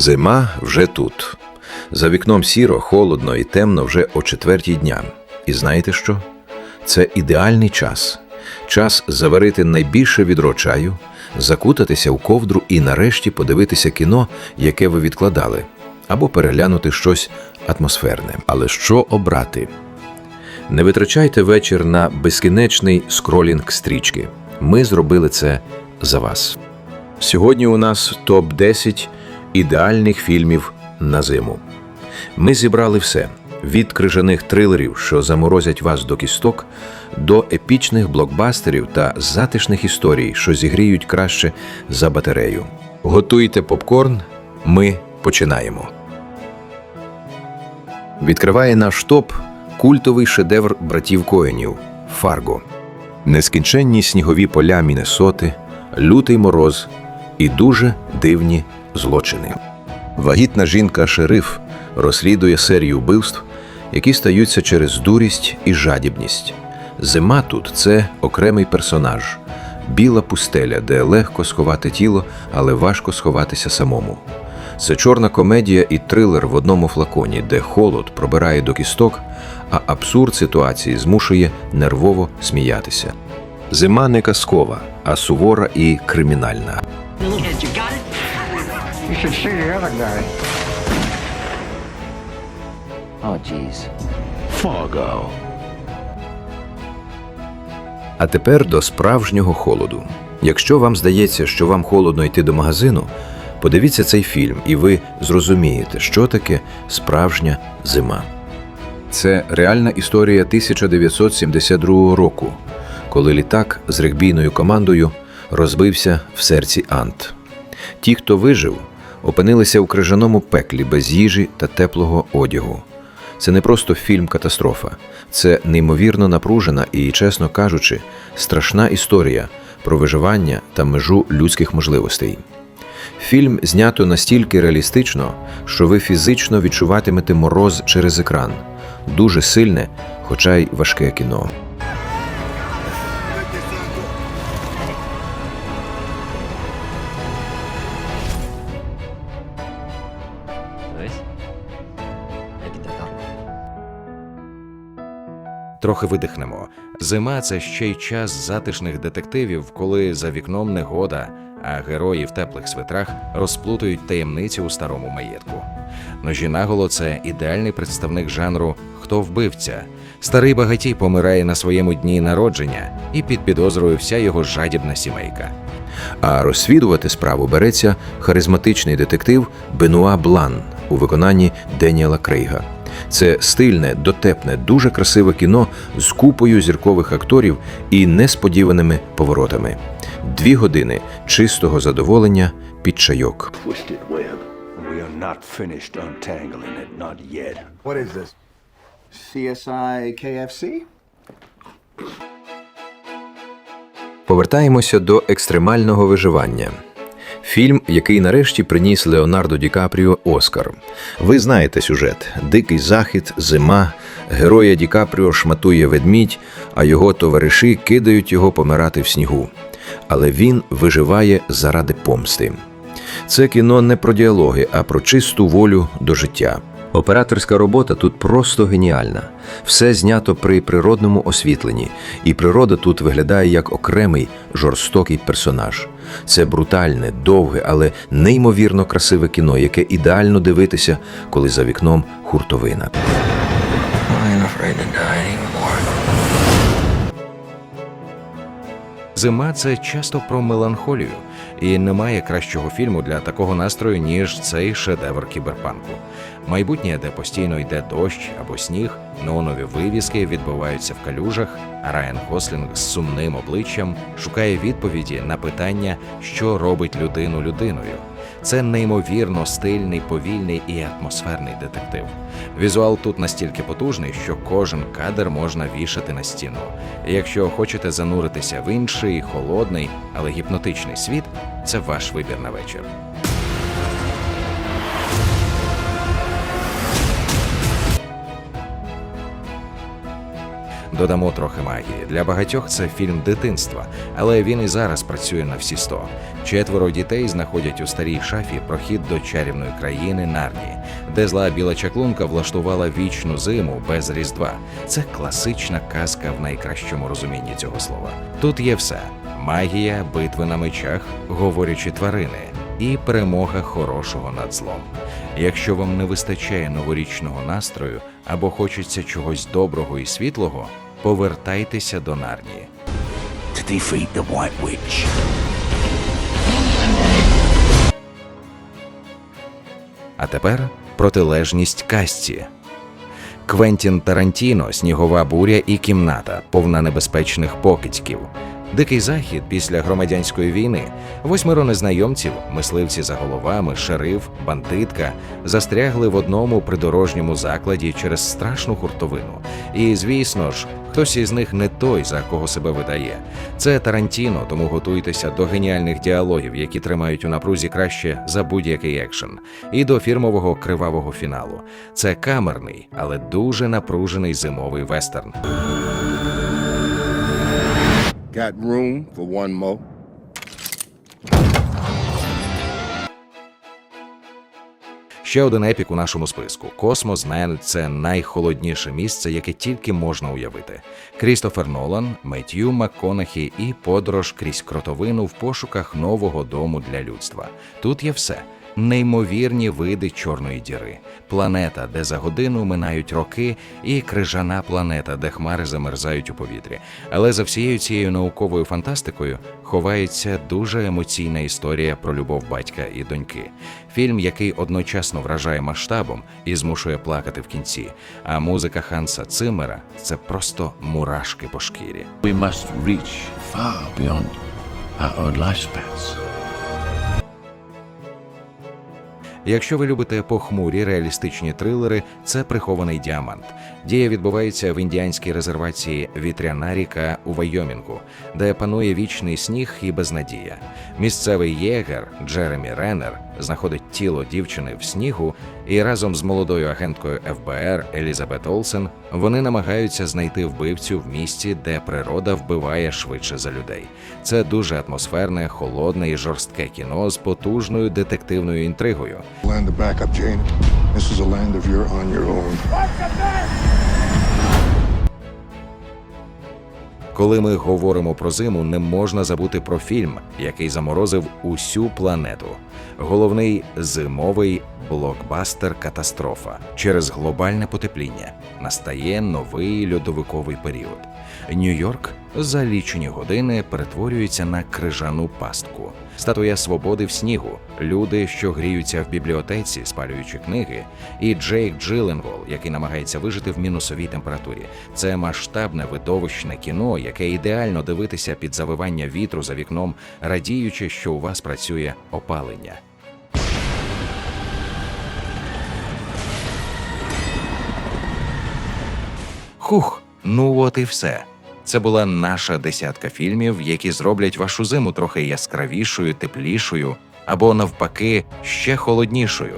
Зима вже тут. За вікном сіро, холодно і темно вже о четвертій дня. І знаєте що? Це ідеальний час. Час заварити найбільше відро чаю, закутатися в ковдру і нарешті подивитися кіно, яке ви відкладали, або переглянути щось атмосферне. Але що обрати? Не витрачайте вечір на безкінечний скролінг стрічки. Ми зробили це за вас. Сьогодні у нас топ 10 ідеальних фільмів на зиму. Ми зібрали все від крижаних трилерів, що заморозять вас до кісток, до епічних блокбастерів та затишних історій, що зігріють краще за батарею. Готуйте попкорн, ми починаємо. Відкриває наш топ культовий шедевр братів Коенів Фарго. Нескінченні снігові поля Міннесоти, лютий мороз і дуже дивні злочини. Вагітна жінка шериф розслідує серію вбивств, які стаються через дурість і жадібність. Зима тут це окремий персонаж, біла пустеля, де легко сховати тіло, але важко сховатися самому. Це чорна комедія і трилер в одному флаконі, де холод пробирає до кісток, а абсурд ситуації змушує нервово сміятися. Зима не казкова, а сувора і кримінальна. You should see the other guy. Oh, jeez. Fargo. А тепер до справжнього холоду. Якщо вам здається, що вам холодно йти до магазину, подивіться цей фільм, і ви зрозумієте, що таке справжня зима. Це реальна історія 1972 року, коли літак з регбійною командою розбився в серці Ант. Ті, хто вижив, опинилися у крижаному пеклі без їжі та теплого одягу. Це не просто фільм катастрофа, це неймовірно напружена і, чесно кажучи, страшна історія про виживання та межу людських можливостей. Фільм знято настільки реалістично, що ви фізично відчуватимете мороз через екран. Дуже сильне, хоча й важке кіно. Дивись. Я піде Трохи видихнемо. Зима це ще й час затишних детективів, коли за вікном негода, а герої в теплих свитрах розплутують таємниці у старому маєтку. Ножі наголо це ідеальний представник жанру Хто вбивця. Старий багатій помирає на своєму дні народження, і під підозрою вся його жадібна сімейка. А розслідувати справу береться харизматичний детектив Бенуа Блан у виконанні Деніела Крейга. Це стильне, дотепне, дуже красиве кіно з купою зіркових акторів і несподіваними поворотами. Дві години чистого задоволення під чайок. Twisted web. We are not finished untangling it, not yet. What is this? CSI KFC? Повертаємося до екстремального виживання. Фільм, який нарешті приніс Леонардо Ді Капріо Оскар. Ви знаєте сюжет: Дикий захід, зима, героя Ді Капріо шматує ведмідь, а його товариші кидають його помирати в снігу. Але він виживає заради помсти. Це кіно не про діалоги, а про чисту волю до життя. Операторська робота тут просто геніальна. Все знято при природному освітленні, і природа тут виглядає як окремий жорстокий персонаж. Це брутальне, довге, але неймовірно красиве кіно, яке ідеально дивитися, коли за вікном хуртовина. I'm afraid to die Зима це часто про меланхолію, і немає кращого фільму для такого настрою, ніж цей шедевр кіберпанку. Майбутнє, де постійно йде дощ або сніг, неонові вивіски відбуваються в калюжах, а Райан Гослінг з сумним обличчям шукає відповіді на питання, що робить людину людиною. Це неймовірно стильний, повільний і атмосферний детектив. Візуал тут настільки потужний, що кожен кадр можна вішати на стіну. Якщо хочете зануритися в інший, холодний, але гіпнотичний світ, це ваш вибір на вечір. Додамо трохи магії. Для багатьох це фільм дитинства, але він і зараз працює на всі сто. Четверо дітей знаходять у старій шафі прохід до чарівної країни Нарнії, де зла біла чаклунка влаштувала вічну зиму без різдва. Це класична казка в найкращому розумінні цього слова. Тут є все: магія, битви на мечах, говорячі тварини і перемога хорошого над злом. Якщо вам не вистачає новорічного настрою або хочеться чогось доброго і світлого, повертайтеся до Нарнії. To defeat the White Witch. А тепер протилежність касті. Квентін Тарантіно, снігова буря і кімната, повна небезпечних покидьків. Дикий захід після громадянської війни. Восьмеро незнайомців, мисливці за головами, шериф, бандитка, застрягли в одному придорожньому закладі через страшну хуртовину. І, звісно ж, хтось із них не той, за кого себе видає. Це Тарантіно, тому готуйтеся до геніальних діалогів, які тримають у напрузі краще за будь-який екшен, і до фірмового кривавого фіналу. Це камерний, але дуже напружений зимовий вестерн. Got room for one more? Ще один епік у нашому списку. Космос це найхолодніше місце, яке тільки можна уявити. Крістофер Нолан, Меттью МакКонахі і подорож крізь кротовину в пошуках нового дому для людства. Тут є все. Неймовірні види чорної діри, планета, де за годину минають роки, і крижана планета, де хмари замерзають у повітрі. Але за всією цією науковою фантастикою ховається дуже емоційна історія про любов батька і доньки. Фільм, який одночасно вражає масштабом і змушує плакати в кінці. А музика Ханса Циммера – це просто мурашки по шкірі. We must reach far beyond our own lifespans. Якщо ви любите похмурі реалістичні трилери, це прихований діамант. Дія відбувається в індіанській резервації Вітряна ріка у Вайомінгу, де панує вічний сніг і безнадія. Місцевий єгер Джеремі Реннер знаходить тіло дівчини в снігу, і разом з молодою агенткою ФБР Елізабет Олсен вони намагаються знайти вбивцю в місті, де природа вбиває швидше за людей. Це дуже атмосферне, холодне і жорстке кіно з потужною детективною інтригою. Land the backup, Jane. This is a land of you're on your own. Коли ми говоримо про зиму, не можна забути про фільм, який заморозив усю планету. Головний зимовий блокбастер катастрофа через глобальне потепління настає новий льодовиковий період. Нью-Йорк за лічені години перетворюється на крижану пастку. Статуя свободи в снігу, люди, що гріються в бібліотеці, спалюючи книги, і Джейк Джилленвол, який намагається вижити в мінусовій температурі. Це масштабне видовищне кіно, яке ідеально дивитися під завивання вітру за вікном, радіючи, що у вас працює опалення. Хух, ну от і все. Це була наша десятка фільмів, які зроблять вашу зиму трохи яскравішою, теплішою або навпаки ще холоднішою.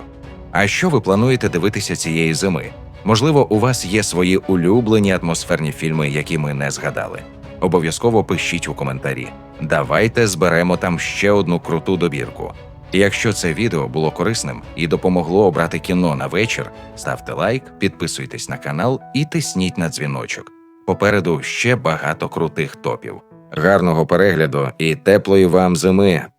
А що ви плануєте дивитися цієї зими? Можливо, у вас є свої улюблені атмосферні фільми, які ми не згадали. Обов'язково пишіть у коментарі. Давайте зберемо там ще одну круту добірку. Якщо це відео було корисним і допомогло обрати кіно на вечір, ставте лайк, підписуйтесь на канал і тисніть на дзвіночок. Попереду ще багато крутих топів. Гарного перегляду і теплої вам зими!